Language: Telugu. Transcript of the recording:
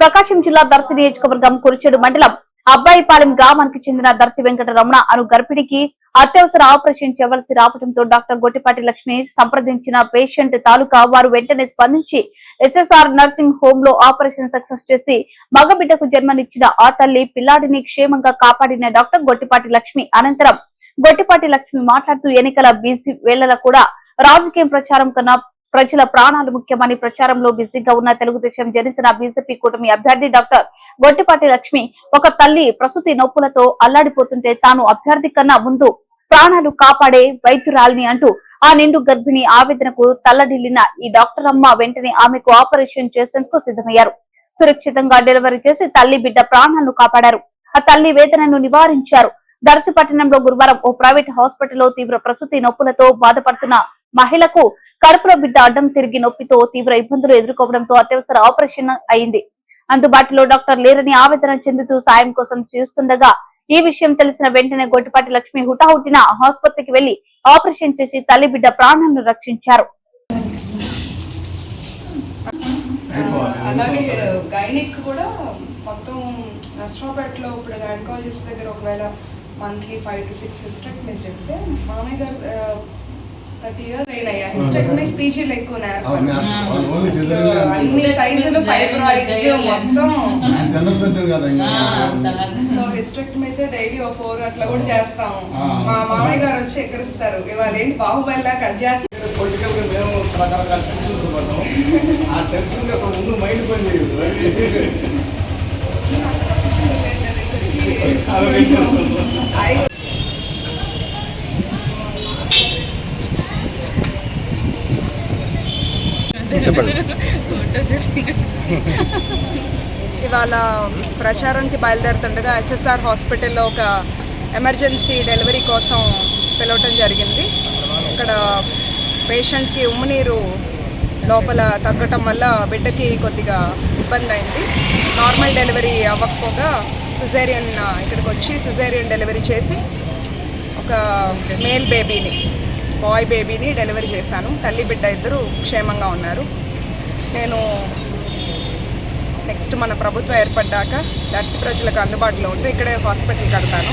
ప్రకాశం జిల్లా దర్శి నియోజకవర్గం కురిచేడు మండలం అబ్బాయిపాలెం గ్రామానికి చెందిన దర్శి వెంకట రమణ అను గర్భిణికి అత్యవసర ఆపరేషన్ చేయవలసి రావడంతో డాక్టర్ గొట్టిపాటి లక్ష్మి సంప్రదించిన పేషెంట్ తాలూకా వారు వెంటనే స్పందించి ఎస్ఎస్ఆర్ నర్సింగ్ హోమ్లో ఆపరేషన్ సక్సెస్ చేసి మగబిడ్డకు జన్మనిచ్చిన ఆ తల్లి పిల్లాడిని క్షేమంగా కాపాడిన డాక్టర్ గొట్టిపాటి లక్ష్మి అనంతరం గొట్టిపాటి లక్ష్మి మాట్లాడుతూ ఎన్నికల బీసీ వేళల కూడా రాజకీయ ప్రచారం కన్నా ప్రజల ప్రాణాలు ముఖ్యమని ప్రచారంలో బిజీగా ఉన్న తెలుగుదేశం జనసేన బీజేపీ కూటమి అభ్యర్థి డాక్టర్ గొట్టిపాటి లక్ష్మి ఒక తల్లి ప్రసూతి నొప్పులతో అల్లాడిపోతుంటే తాను అభ్యర్థి కన్నా ముందు ప్రాణాలు కాపాడే వైద్యురాలిని అంటూ ఆ నిండు గర్భిణి ఆవేదనకు తల్లడిల్లిన ఈ డాక్టర్ అమ్మ వెంటనే ఆమెకు ఆపరేషన్ చేసేందుకు సిద్ధమయ్యారు. సురక్షితంగా డెలివరీ చేసి తల్లి బిడ్డ ప్రాణాలను కాపాడారు. ఆ తల్లి వేదనను నివారించారు. దర్శపట్టణంలో గురువారం ఓ ప్రైవేట్ హాస్పిటల్లో తీవ్ర ప్రసూతి నొప్పులతో బాధపడుతున్న మహిళకు కడుపులో బిడ్డ అడ్డం తిరిగి నొప్పితో తీవ్ర ఇబ్బందులు ఎదుర్కోవడంతో అత్యవసర ఆపరేషన్ అయింది. అందుబాటులో డాక్టర్ లేరని ఆవేదన చెందుతూ సాయం కోసం చూస్తుండగా ఈ విషయం తెలిసిన వెంటనే గొట్టిపాటి లక్ష్మి హుటాహుటిన ఆసుపత్రికి వెళ్ళి ఆపరేషన్ చేసి తల్లి బిడ్డ ప్రాణాలను రక్షించారు. అలాగే గైనిక్ కూడా మొత్తం ఇప్పుడు గైనకాలజిస్ట్ దగ్గర ఒకవేళ monthly five to six hysterectomies చెప్తే మామయ్య గారు థర్టీ ఇయర్స్ హిస్టెక్టమీస్ పీజీలు ఎక్కువ అన్ని సైజులు ఫైబ్రాయిడ్స్ మొత్తం. ఆయన జనరల్ సర్జన్ కదా ఇంకా. సో హిస్టెక్టమీసే డైలీ ఓ ఫోర్ అట్లా కూడా చేస్తాము. మా మామయ్య గారు వచ్చి ఎక్కరిస్తారు. ఇవాళ ఏంటి బాహుబలిలా కట్ చేస్తారు పొలిటికల్గా మేము రకరకాల టెన్షన్స్ పడ్డాం. ఆ టెన్షన్కి అసలు ముందు మైండ్ పని చేయదు. చెప్పండి. ఇవాళ ప్రచారానికి బయలుదేరుతుండగా ఎస్ఎస్ఆర్ హాస్పిటల్లో ఒక ఎమర్జెన్సీ డెలివరీ కోసం పిలవటం జరిగింది. ఇక్కడ పేషెంట్కి ఉమ్మనీరు లోపల తగ్గటం వల్ల బిడ్డకి కొద్దిగా ఇబ్బంది అయింది. నార్మల్ డెలివరీ అవ్వకపోగా సిజేరియన్ ఇక్కడికి వచ్చి సిజేరియన్ డెలివరీ చేసి ఒక మేల్ బేబీని బాయ్ బేబీని డెలివరీ చేశాను. తల్లి బిడ్డ ఇద్దరు క్షేమంగా ఉన్నారు. నేను నెక్స్ట్ మన ప్రభుత్వం ఏర్పడ్డాక దర్శి ప్రజలకు అందుబాటులో ఉంటూ ఇక్కడే హాస్పిటల్ కడతాను.